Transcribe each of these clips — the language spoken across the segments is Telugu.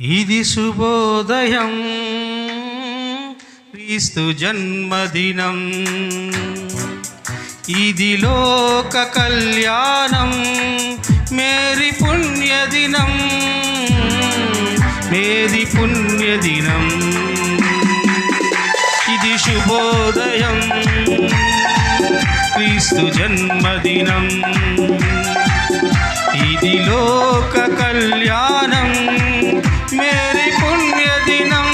ఇది శుభోదయం. క్రీస్తు జన్మదినం. ఇది లోక కళ్యాణం. మేరీ పుణ్యదినం. మేరీ పుణ్యదినం. ఇది శుభోదయం. క్రీస్తు జన్మదినం. ఇది లోక కళ్యాణం. మేరీ పుణ్యదినం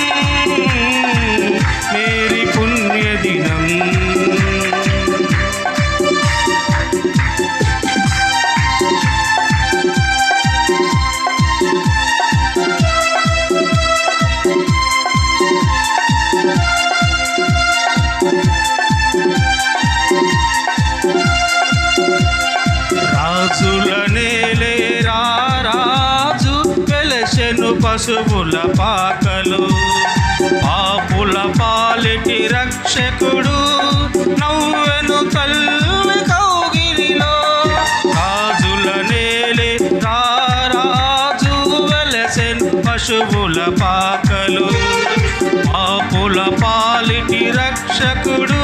మేరీ పుణ్యదినం రాజుల నేలే రాజు వెలసెను పశువుల పాకలు పాపుల పాలిటి రక్షకుడు నవ్వెను తల్లి కౌగిలిలో. రాజుల నేలే రాజు వెలసెను పశువుల పాకలు పాపుల పాలిటి రక్షకుడు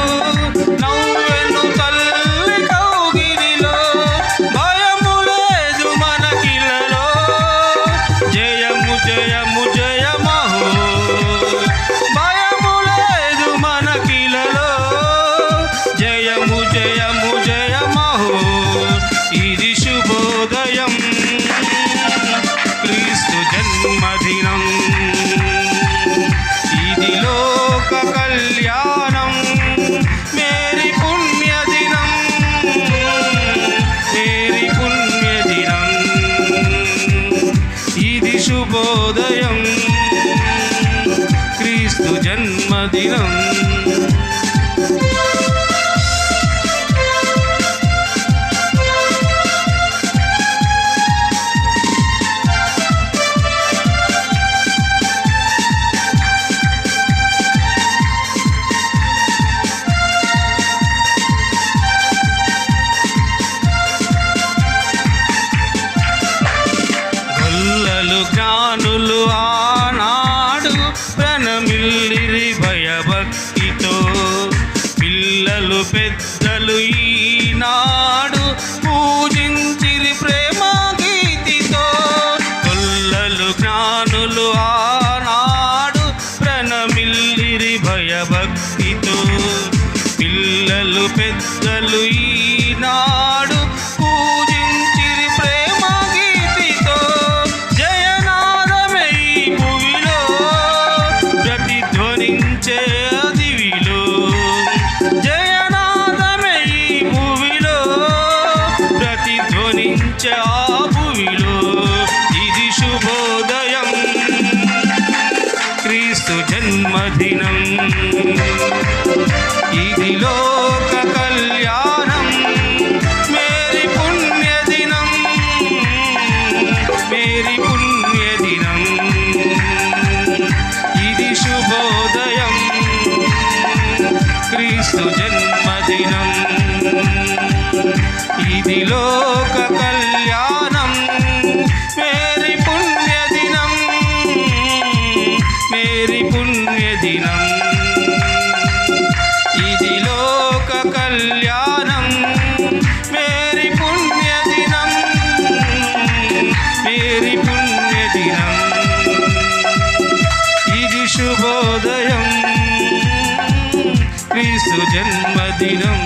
క్రీస్తు జన్మదినం ఇది లోక కళ్యాణం మేరీ పుణ్యదినం మేరీ పుణ్యదినం ఇది శుభోదయం క్రీస్తు జన్మదినం గొల్లలు జ్ఞానులు ఆనాడు ప్రణమిల్లిరి భయభక్తితో. పిల్లలు పెద్దలు ఈనాడు పూజించిరి ప్రేమ గీతితో. గొల్లలు జ్ఞానులు ఆనాడు ప్రణమిల్లిరి భయభక్తితో. పిల్లలు పెద్దలు ఈ జన్మదినం ఇది లోక కళ్యాణం మేరీ పుణ్యదినం మేరీ పుణ్యదినం. ఇది శుభోదయం క్రీస్తు జన్మదినం. ఇది లోక മേരി പുണ്യദിനം ഇതി ലോക കല്യാണം മേരി പുണ്യദിനം മേരി പുണ്യദിനം ഇതി ശുഭോദയം. ക്രിസ്തു ജന്മദിനം.